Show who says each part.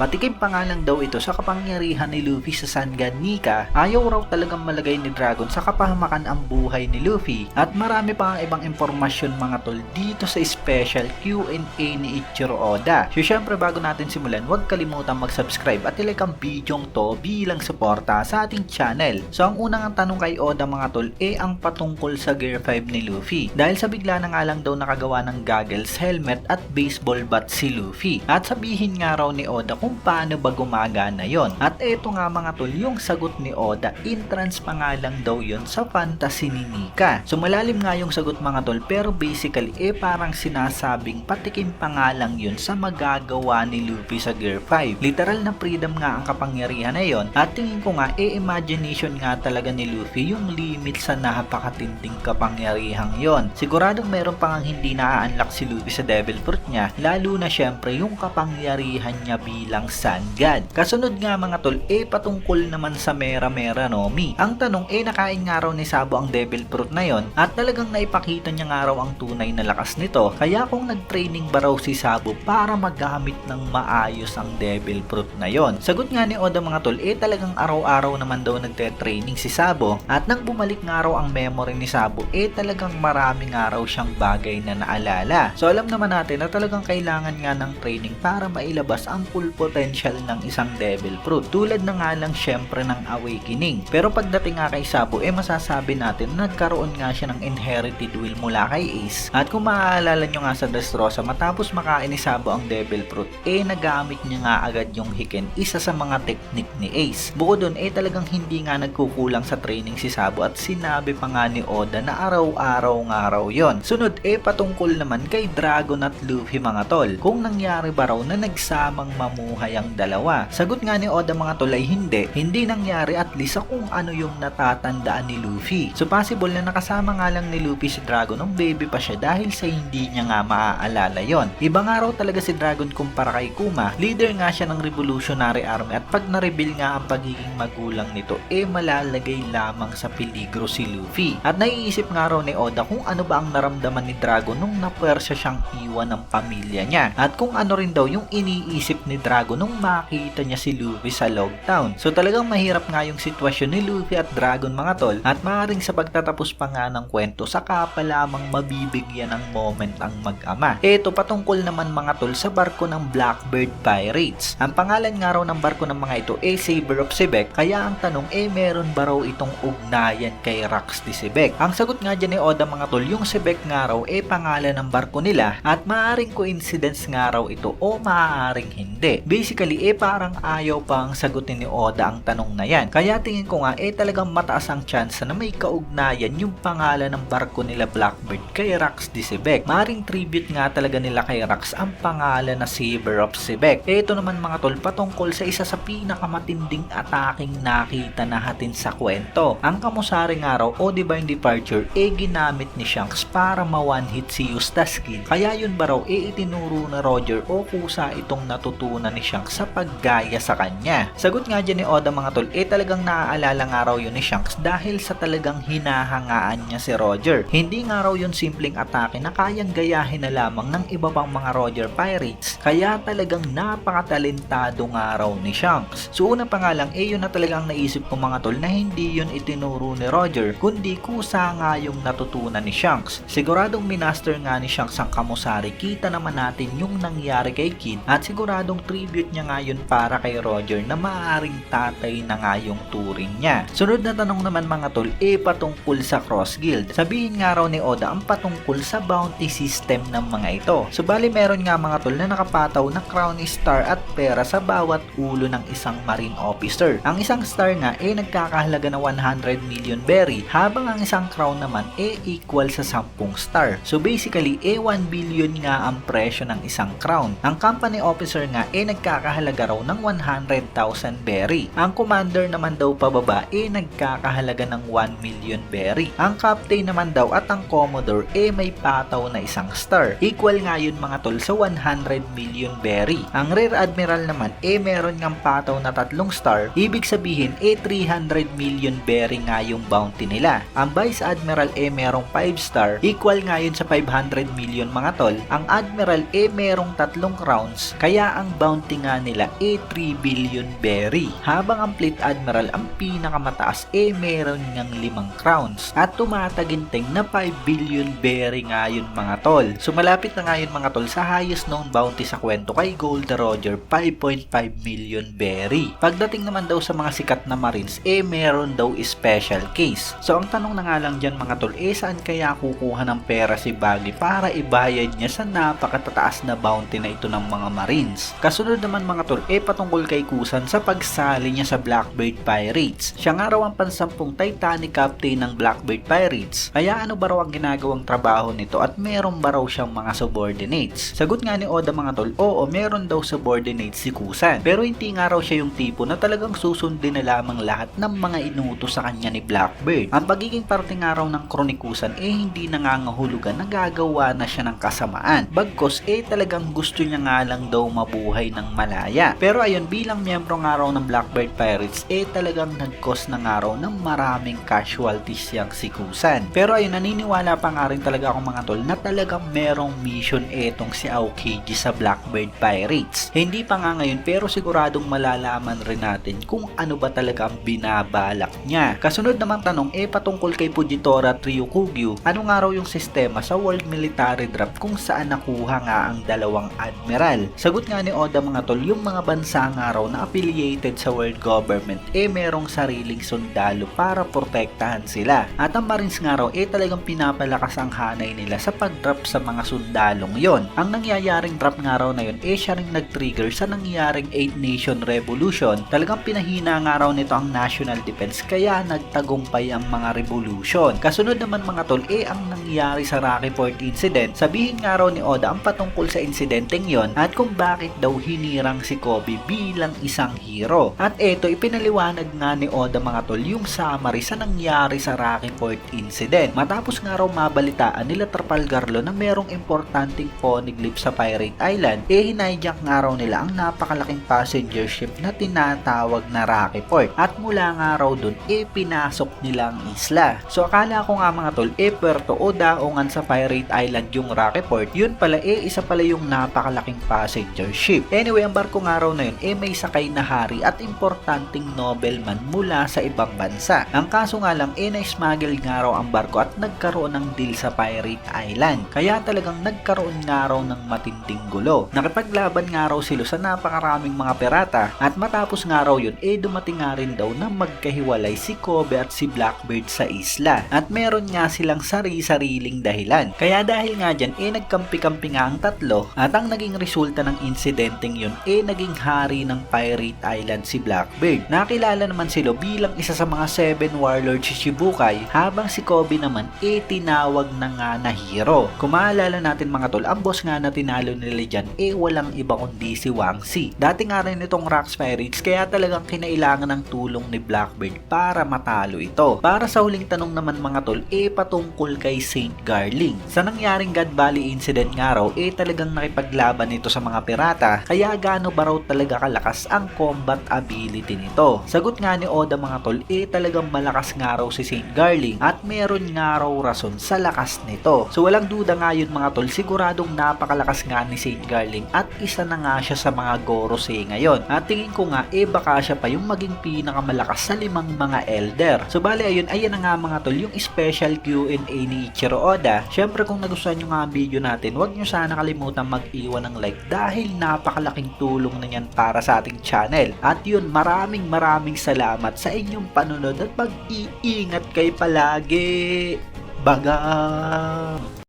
Speaker 1: Patikim pa nga lang daw ito sa kapangyarihan ni Luffy sa Sangan Nika, ayaw raw talagang malagay ni Dragon sa kapahamakan ang buhay ni Luffy at marami pa ang ibang impormasyon mga tol dito sa special Q&A ni Ichiro Oda. So syempre bago natin simulan, huwag kalimutan mag-subscribe at ilike ang bidyong to bilang suporta sa ating channel. So ang unang tanong kay Oda mga tol e ang patungkol sa Gear 5 ni Luffy. Dahil sa bigla na nga lang daw nakagawa ng goggles, helmet at baseball bat si Luffy. At sabihin nga raw ni Oda kung paano ba gumagana yon. At eto nga mga tol, yung sagot ni Oda, entrance pa nga lang daw yon sa fantasy ni Nika. So malalim nga yung sagot mga tol, pero basically eh parang sinasabing patikim pa nga lang yun sa magagawa ni Luffy sa Gear 5. Literal na freedom nga ang kapangyarihan na yon. At tingin ko nga, eh imagination nga talaga ni Luffy yung limit sa napakatinding kapangyarihang yon. Siguradong meron pa nga hindi na-unlock si Luffy sa Devil Fruit niya, lalo na syempre yung kapangyarihan niya bilang Sun God. Kasunod nga mga tol, eh patungkol naman sa Mera Mera no Mi. Ang tanong, eh nakain nga raw ni Sabo ang Devil Fruit na yon at talagang naipakita niya nga raw ang tunay na lakas nito. Kaya kung nag-training ba raw si Sabo para magamit ng maayos ang Devil Fruit na yon. Sagot nga ni Oda mga tol, eh talagang araw-araw naman daw nagte-training si Sabo at nang bumalik nga raw ang memory ni Sabo, eh talagang marami nga raw siyang bagay na naalala. So alam naman natin na talagang kailangan nga ng training para mailabas ang full potential ng isang Devil Fruit. Tulad na nga lang syempre ng Awakening. Pero pagdating nga kay Sabo, eh masasabi natin na nagkaroon nga siya ng inherited will mula kay Ace. At kung maaalala nyo nga sa Dressrosa, matapos makain ni Sabo ang Devil Fruit, eh nagamit niya nga agad yung Hiken, isa sa mga technique ni Ace. Bukod dun, eh talagang hindi nga nagkukulang sa training si Sabo at sinabi pa nga ni Oda na araw-araw nga raw yon. Sunod, eh patungkol naman kay Dragon at Luffy mga tol. Kung nangyari ba raw na nagsamang mamuhay ang dalawa? Sagot nga ni Oda mga tol ay hindi. Hindi nangyari at least sa kung ano yung natatandaan ni Luffy. So possible na nakasama nga lang ni Luffy si Dragon nung baby pa siya dahil sa hindi niya nga maaalala yon. Iba nga raw talaga si Dragon kumpara kay Kuma. Leader nga siya ng Revolutionary Army at pag na-reveal nga ang pagiging magulang nito, eh malalagay lamang sa peligro si Luffy. At naiisip nga raw ni Oda kung ano ba ang naramdaman ni Dragon nung napuwersa siyang iwan ng pamilya niya. At kung ano rin daw yung iniisip ni Dragon nung makita niya si Luffy sa Log Town. So talagang mahirap nga yung sitwasyon ni Luffy at Dragon mga tol at maaaring sa pagtatapos pa nga ng kwento saka pa lamang mabibigyan ng moment ang mag-ama. Ito patungkol naman mga tol sa barko ng Blackbird Pirates. Ang pangalan nga raw ng barko ng mga ito ay Saber of Sebek kaya ang tanong eh meron ba raw itong ugnayan kay Rax di Sebek? Ang sagot nga dyan ni Oda mga tol yung Sebek nga raw eh pangalan ng barko nila at maaaring coincidence nga raw ito o maaaring hindi. Basically eh parang ayaw pang sagutin ni Oda ang tanong na yan. Kaya tingin ko nga eh talagang mataas ang chance na may kaugnayan yung pangalan ng barko nila Blackbird kay Rax di Sebek. Maring tribute nga talaga nila kay Rax ang pangalan na Saber of Sebek. Ito naman mga tol patungkol sa isa sa pinakamatinding ataking nakita natin sa kwento. Ang kamusari nga raw o Divine Departure eh ginamit ni Shanks para ma-one hit si Eustace Kid. Kaya yun ba raw eh itinuro na Roger o kusa itong natutunan ni Shanks sa paggaya sa kanya. Sagot nga dyan ni Oda mga tol eh talagang naaalala nga raw yun ni Shanks dahil sa talagang hinahangaan niya si Roger. Hindi nga raw yun simpleng atake na kayang gayahin na lamang ng iba pang mga Roger Pirates. Kaya talagang napakatalentado nga raw ni Shanks. So una pa nga lang eh yun na talagang naisip ko mga tol na hindi yun itinuro ni Roger kundi kusa nga yung natutunan ni Shanks. Siguradong minaster nga ni Shanks ang kamusari kita naman natin yung nangyari kay Kid at siguradong tribute niya nga yun para kay Roger na maaaring tatay na nga yung turing niya. Sunod na tanong naman mga tol eh patungkol sa Cross Guild. Sabihin nga raw ni Oda ang patungkol sa bounty system ng mga ito. So bali meron nga mga tol na nakapataw na crown star at pera sa bawat ulo ng isang marine officer. Ang isang star nga eh nagkakahalaga na 100 million berry habang ang isang crown naman eh equal sa 10 star. So basically eh 1 billion nga ang presyo ng isang crown. Ang company officer nga eh nagkakahalaga raw ng 100,000 berry. Ang commander naman daw pababa eh nagkakahalaga ng 1 million berry. Ang captain naman daw at ang commodore eh may pataw na isang star. Equal nga yun mga tol sa 100 million berry. Ang rear admiral naman eh meron ngang pataw na tatlong star. Ibig sabihin eh 300 million berry nga yung bounty nila. Ang vice admiral eh merong 5 star. Equal nga yun sa 500 million mga tol. Ang admiral eh merong tatlong crowns. Kaya ang bounty rating nga nila e 3 billion berry. Habang ang Fleet Admiral ang pinakamataas e meron niyang 5 crowns. At tumataginting na 5 billion berry nga yun mga tol. So malapit na nga yun mga tol sa highest known bounty sa kwento kay Gold Roger 5.5 million berry. Pagdating naman daw sa mga sikat na marines e meron daw special case. So ang tanong na nga lang dyan mga tol e saan kaya kukuha ng pera si Baggy para ibayad niya sa napakatataas na bounty na ito ng mga marines. Kasunod naman mga tol e patungkol kay Kusan sa pagsali niya sa Blackbird Pirates. Siya nga raw ang pansampung Titanic captain ng Blackbird Pirates. Kaya ano ba raw ang ginagawang trabaho nito at meron ba raw siyang mga subordinates? Sagot nga ni Oda mga tol, oo meron daw subordinates si Kusan. Pero hindi nga raw siya yung tipo na talagang susundin na lamang lahat ng mga inutos sa kanya ni Blackbird. Ang pagiging parte nga raw ng kronikusan eh hindi nangangahulugan na gagawa na siya ng kasamaan. Bagkos eh talagang gusto niya nga lang daw mabuhay ng malaya. Pero ayun bilang miyembro nga raw ng Blackbird Pirates eh talagang nag-cause na nga raw ng maraming casualties yang si Kusan. Pero ayun naniniwala pa nga rin talaga ako mga tol na talagang merong mission etong si Aokiji sa Blackbird Pirates. Hindi pa nga ngayon pero siguradong malalaman rin natin kung ano ba talaga ang binabalak niya. Kasunod namang tanong eh patungkol kay Fujitora Ryukugyu, ano nga raw yung sistema sa World Military Draft kung saan nakuha nga ang dalawang admiral? Sagot nga ni Oda mga tol, yung mga bansa nga raw na affiliated sa world government eh merong sariling sundalo para protektahan sila. At ang Marines nga raw eh talagang pinapalakas ang hanay nila sa pag-drop sa mga sundalong yon. Ang nangyayaring drop nga raw na yun eh siya ring nag-trigger sa nangyayaring 8 Nation Revolution. Talagang pinahina nga raw nito ang national defense kaya nagtagumpay ang mga revolution. Kasunod naman mga tol eh ang nangyari sa Rocky Fort incident. Sabihin nga raw ni Oda ang patungkol sa insidenteng yon at kung bakit daw hinirang si Kobe bilang isang hero. At eto ipinaliwanag nga ni Oda mga tol yung summary sa nangyari sa Rocky Fort incident. Matapos nga raw mabalitaan nila Trafalgar Law na merong importanteng poneglyph sa Pirate Island, eh hinijack nga raw nila ang napakalaking passenger ship na tinatawag na Rocky Port. At mula nga raw dun, eh pinasok nila ang isla. So akala ko nga mga tol, eh Puerto o daongan sa Pirate Island yung Rocky Port, yun pala eh isa pala yung napakalaking passenger ship. Anyway, ang barko nga raw na yun, eh may sakay na hari at importanteng nobleman mula sa ibang bansa. Ang kaso nga lang, eh na-smuggle nga raw ang barko at nagkaroon ng deal sa Pirate Island. Kaya talagang nagkaroon nga raw ng matinding gulo. Nakipaglaban nga raw sila sa napakaraming mga pirata at matapos nga raw yun, eh dumating nga rin daw na magkahiwalay si Kobe at si Blackbird sa isla. At meron nga silang sari-sariling dahilan. Kaya dahil nga dyan, eh nagkampi-kampi nga ang tatlo at ang naging resulta ng insidenteng yun, eh naging hari ng Pirate Island si Blackbird. Nakilala naman sila bilang isa sa mga seven warlords si Shibukai habang si Kobe naman eh tinawag na nga na hero. Kung maalala natin mga tol, ang boss nga na tinalo nila dyan eh walang iba kundi si Wang Si. Dati nga rin itong Rocks Pirates kaya talagang kinailangan ng tulong ni Blackbird para matalo ito. Para sa huling tanong naman mga tol, eh patungkol kay Saint Garling. Sa nangyaring God Valley incident nga raw, eh talagang nakipaglaban ito sa mga pirata, kaya gaano ba raw talaga kalakas ang combat ability nito? Sagot nga ni Oda mga tol, eh talagang malakas nga raw si Saint Garling at meron nga raw rason sa lakas nito. So walang duda nga yun mga tol, siguradong napakalakas nga ni Saint Garling at isa na nga siya sa mga Gorosei ngayon. At tingin ko nga, eh baka siya pa yung maging pinakamalakas sa limang mga elder. So bali ayun, ayan na nga mga tol, yung special Q&A ni Ichiro Oda. Syempre kung nagustuhan nyo nga ang video natin, huwag nyo sana kalimutan mag-iwan ng like dahil napakalaking tulong na yan para sa ating channel. At yun, maraming maraming salamat sa inyong panunod at pag-iingat kayo palagi. Baga!